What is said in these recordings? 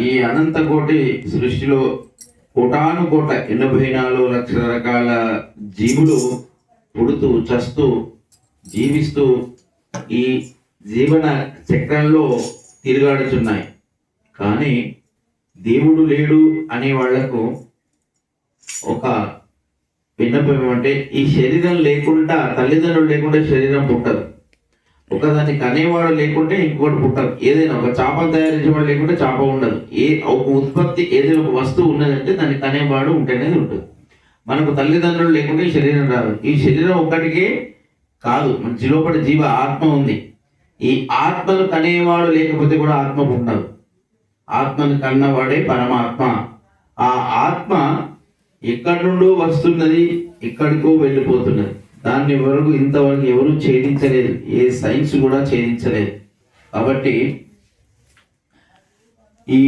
ఈ అనంత కోటి సృష్టిలో కోటాను కోట ఎనభై నాలుగు లక్షల రకాల జీవులు పుడుతూ చస్తూ జీవిస్తూ ఈ జీవన చక్రంలో తిరుగాడుతున్నాయి కానీ దేవుడు లేడు అనే వాళ్ళకు ఒక విన్నపం ఏమంటే ఈ శరీరం లేకుండా తల్లిదండ్రులు లేకుండా శరీరం పుట్టదు. ఒకదాన్ని కనేవాడు లేకుంటే ఇంకోటి పుట్టదు ఏదైనా ఒక చేపను తయారించేవాడు లేకుంటే చేప ఉండదు. ఏ ఒక ఉత్పత్తి ఏదైనా ఒక వస్తువు ఉన్నదంటే దాన్ని కనేవాడు ఉంటేనే ఉంటుంది. మనకు తల్లిదండ్రులు లేకుంటే ఈ శరీరం రాదు. ఈ శరీరం ఒక్కటికే కాదు. మన లోపల జీవ ఆత్మ ఉంది. ఈ ఆత్మను కనేవాడు లేకపోతే కూడా ఆత్మ ఉండదు ఆత్మను కన్నవాడే పరమాత్మ. ఆ ఆత్మ ఎక్కడి నుండో వస్తున్నది ఎక్కడికో వెళ్ళిపోతున్నది. దాన్ని వరకు ఇంతవరకు ఎవరు ఛేదించలేదు. ఏ సైన్స్ కూడా ఛేదించలేదు. కాబట్టి ఈ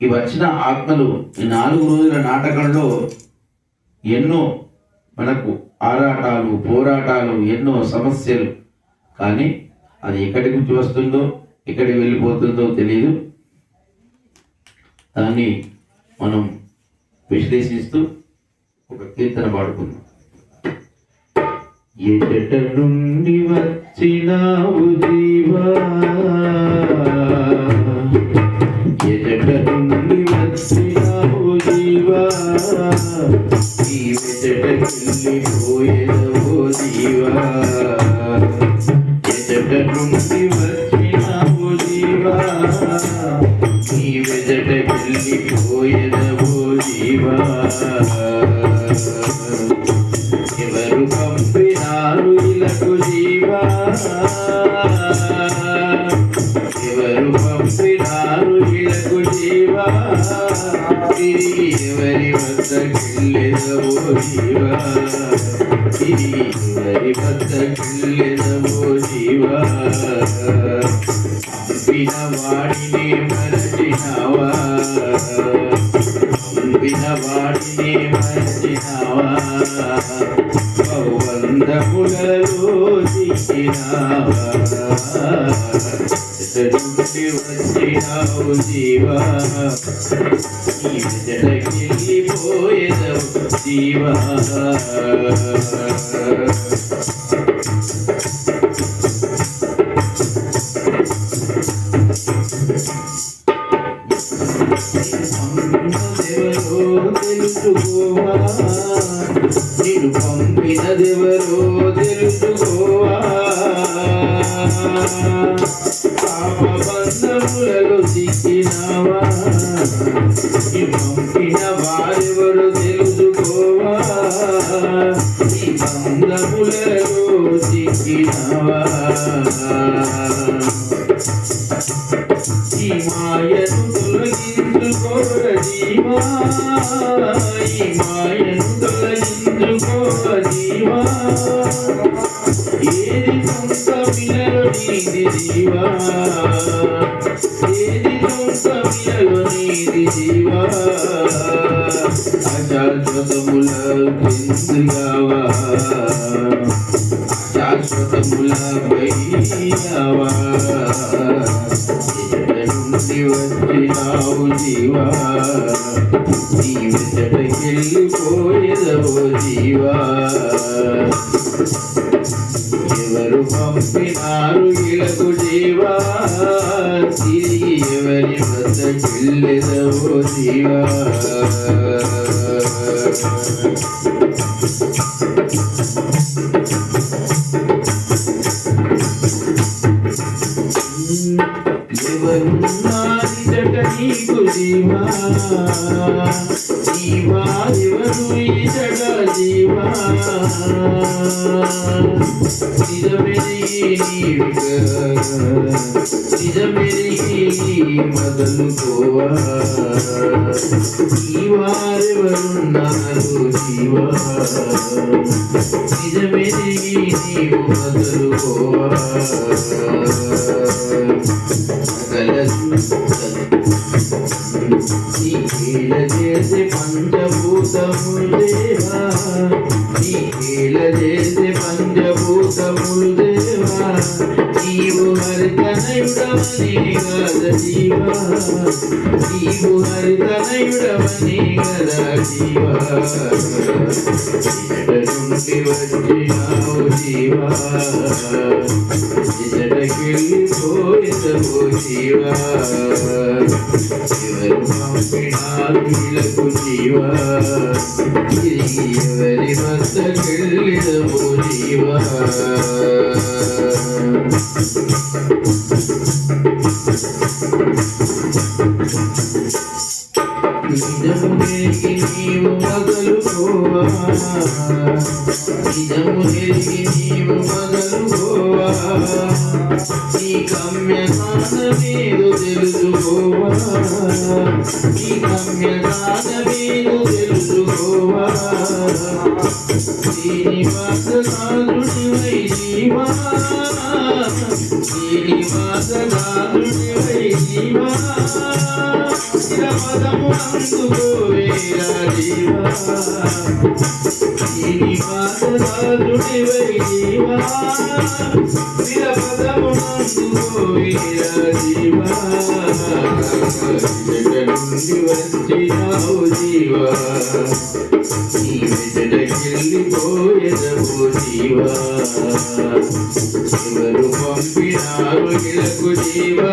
ఈ వచ్చిన ఆత్మలు ఈ నాలుగు రోజుల నాటకంలో ఎన్నో మనకు ఆరాటాలు పోరాటాలు ఎన్నో సమస్యలు. కానీ అది ఎక్కడి నుంచి వస్తుందో ఎక్కడికి వెళ్ళిపోతుందో తెలియదు దాన్ని మనం విశ్లేషిస్తూ ఒక కీర్తన పాడుకుందాం. ఎదట నుండి వచ్చినావు జీవా. ఎదట నుండి వచ్చినావు జీవా. ఈ వెదటకెళ్ళిపోయేదవో జీవా. ఎదట నుండి వచ్చినావు జీవా. ఈ వెదటకెళ్ళిపోయేదవో జీవా. జీవా తిరిగి ఎవరి వద్దకెళ్ళెదవో జీవా. తిరిగి ఎవరి వద్దకెళ్ళెదవో జీవా. పంపిన వాడిని మరచినావా? పంపిన వాడిని మరచినావా? వందములలో దిగినావా ఎతడుండి వచ్చినావు జీవా నీ వెదటకెళ్ళిపోయేదవు జీవా పంపినదెవరో తెలుసుకోవా నేను పంపినదెవరో తెలుసుకోవా పాపబంధములలో సిక్కినావా? పంపిన వారెవరు జీవా ఈ మాయను తొలగించుకోర జీవా ఏది సొంత పిల్లలు నీది జీవా? ఏది సొంత పిల్లలు నీది జీవా? అశాశ్వతముల పెంచుగావా శాశ్వతముల పైయావా నుండి వచ్చినావు జీవా నీ వెతటకెళ్ళిపోయేదవో జీవా ఎవరు పంపినారు ఇలకు జీవా తిరిగి ఎవరి వద్దకెళ్ళెదవో జీవా జీవా జీవా ఎవరు ఇదట జీవా నిజమెరిగి నీవిగా నిజమెరిగి మొదలుకోవా ఈ వారెవరున్నారు జీవా నిజమెరిగి నీవు మొదలుకోవా నీకేల చేసే పంచభూతములు దేవా నీ నీకేల చేసే పంచభూతములు దేవా జీవా నీవు హరితనయుడవని గద జీవా నీవు హరితనయుడవని గద జీవా ఇతడ నుండి వచ్చినావు జీవా ఇతడకెళ్ళి పోయేదవు జీవా ఎవరు పంపినారు ఇలకు జీవా తిరిగి ఎవరి వద్దకెళ్ళిదవు జీవా Thank ఎరిగి నీవు మొదలుకోవా నిజము నీవు మొదలుకోవా నీ గమ్యస్థానమేదో తెలుసుకోవా నీ గమ్యస్థానమేదో తెలుసుకోవా శ్రీనివాసనాథుడివై జీవా జీవా జీవా శ్రీనివాసనాథుడివై జీవా జీవా నుండి వచ్చినావు జీవా ఎవరు పంపినారు ఇలకు జీవా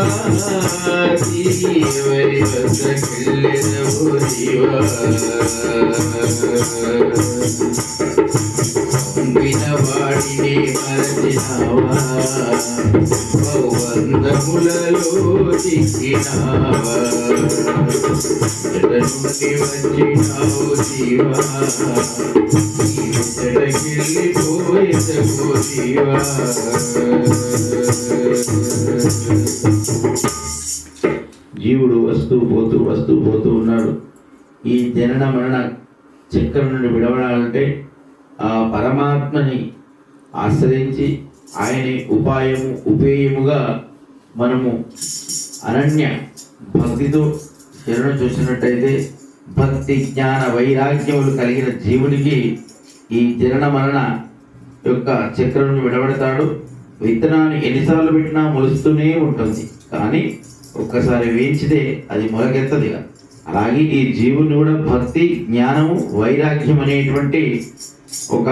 ఎవరి వద్దకెళ్ళెదవు జీవా పంపిన వాడిని మరచినావా వందములలో చిక్కినావా నుండి వచ్చినావు జీవా ఎడగిల్లిపోయేదవు జీవా జీవుడు వస్తూ పోతూ వస్తూ పోతూ ఉన్నాడు. ఈ జనన మరణ చక్రం నుండి విడవడాలంటే ఆ పరమాత్మని ఆశ్రయించి ఆయనే ఉపాయము ఉపేయముగా మనము అనన్య భక్తితో శరణు చూసినట్టయితే భక్తి జ్ఞాన వైరాగ్యములు కలిగిన జీవునికి ఈ జనన మరణ యొక్క చక్రం విడబడతాడు విత్తనాన్ని ఎన్నిసార్లు పెట్టినా మొలుస్తూనే ఉంటుంది. కానీ ఒక్కసారి వేయించితే అది మొలకెత్తది అలాగే ఈ జీవుని కూడా భక్తి జ్ఞానము వైరాగ్యం అనేటువంటి ఒక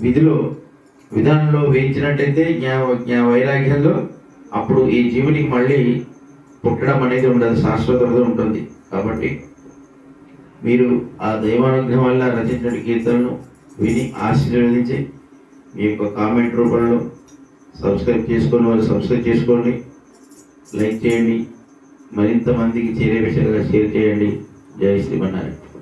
విధిలో విధానంలో వేయించినట్టయితే జ్ఞా జ్ఞా వైరాగ్యంలో అప్పుడు ఈ జీవునికి మళ్ళీ పుట్టడం అనేది ఉండదు శాశ్వతత ఉంటుంది. కాబట్టి మీరు ఆ దైవానుగ్రహం వల్ల రచించిన కీర్తనను విని ఆశీర్వదించి మీ యొక్క కామెంట్ రూపంలో సబ్స్క్రైబ్ చేసుకొని వాళ్ళు సబ్స్క్రైబ్ చేసుకోండి. లైక్ చేయండి. మరింత మందికి చేరే విషయంగా షేర్ చేయండి. జై శ్రీమన్నారాయణ.